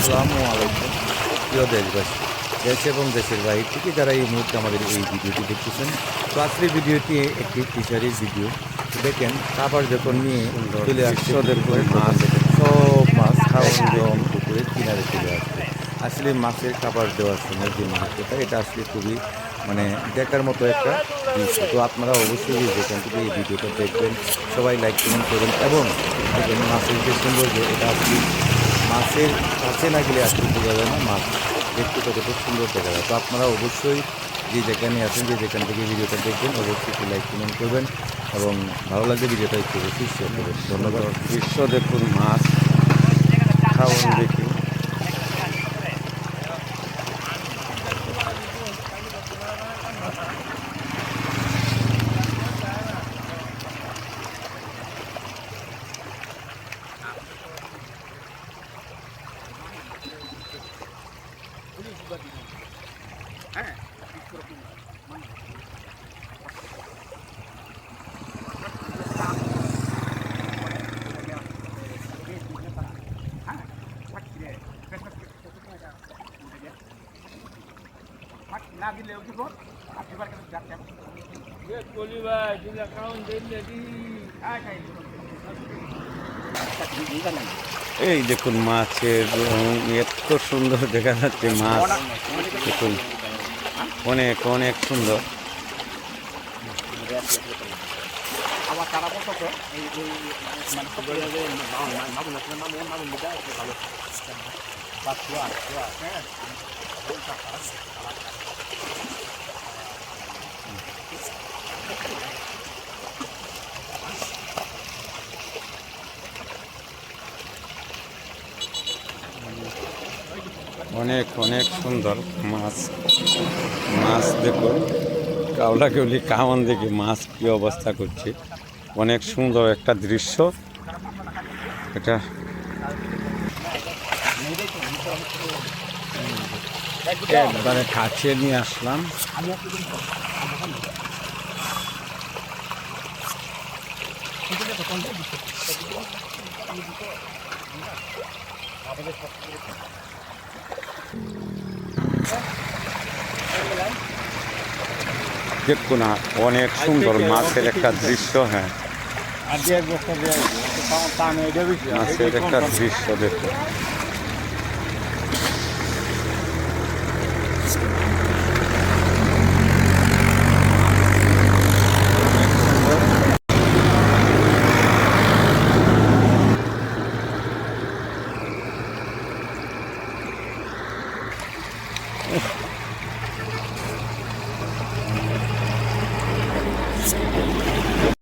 আসসালামু আলাইকুম। প্রিয় দেশবাসী দেশ এবং দেশের বাইরে থেকে যারা এই মুহূর্তে আমাদের এই ভিডিওটি দেখতেছেন তো আজকের ভিডিওটি একটি ফিশারির ভিডিও। দেখেন খাবার যখন নিয়ে চলে আসছে ওদের করে মাছ। সব মাছ খাওয়ান জম পুকুরের কিনারে চলে আসছে। আসলে মাছের খাবার দেওয়ার সময় যে মুহূর্তটা এটা আসলে খুবই মানে দেখার মতো একটা দৃশ্য। তো আপনারা অবশ্যই যেখান থেকে এই ভিডিওটা দেখবেন সবাই লাইক কমেন্ট করবেন এবং মাছের যে সৌন্দর্য এটা আসলে মাছের কাছে না গেলে আসতে বোঝা যায় না, মাছ দেখতে কতটা সুন্দর দেখা যায় তো আপনারা অবশ্যই যে যেখানে আছেন, যে যেখান থেকে ভিডিওটা দেখবেন অবশ্যই একটু লাইক কমেন্ট করবেন এবং ভালো লাগলে ভিডিওটা একটু বেশি শেয়ার করবেন। ধন্যবাদ। বিশ্ব দেখুন মাছ, খাওয়ান দেখি এই দেখুন মাছের রং এত সুন্দর দেখা যাচ্ছে মাছ দেখুন অনেক অনেক সুন্দর আবার তারা বলতো এই এই দেখুন মাছের এত সুন্দর আছে মামুন মাছ। দেখুন অনেক অনেক সুন্দর। অনেক অনেক সুন্দর মাছ মাছ দেখুন। কাউলা কেউলি কামন দেখি মাছ কি অবস্থা করছে। অনেক সুন্দর একটা দৃশ্য। এটা একবারে কাছে নিয়ে আসলাম। দেখুন না অনেক সুন্দর মাছের একটা দৃশ্য হ্যাঁ। মাছের একটা দৃশ্য দেখুন